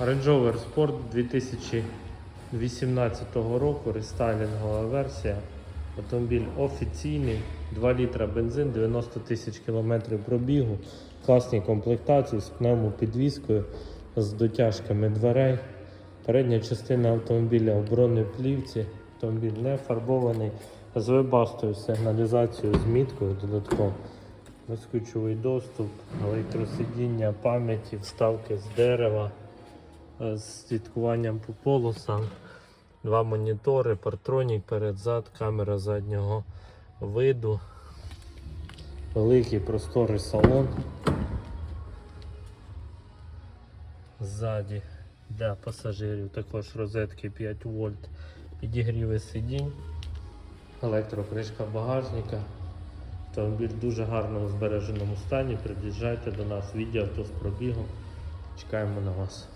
Range Rover Sport 2018 року, рестайлінгова версія. Автомобіль офіційний, 2 літра бензин, 90 тисяч кілометрів пробігу, класні комплектації з пневмопідвіскою, з дотяжками дверей. Передня частина автомобіля в бронеплівці, автомобіль не фарбований, з вебастою сигналізацією, з міткою додатково. Безключовий доступ, електросидіння, пам'яті, вставки з дерева, з слідкуванням по полосам, два монітори, партронік перед-зад, камера заднього виду, великий просторий салон. Ззаді для пасажирів також розетки 5 вольт, підігріви сидінь, електрокришка багажника. Автомобіль в дуже гарному збереженому стані. Приїжджайте до нас, відео авто з пробігом. Чекаємо на вас.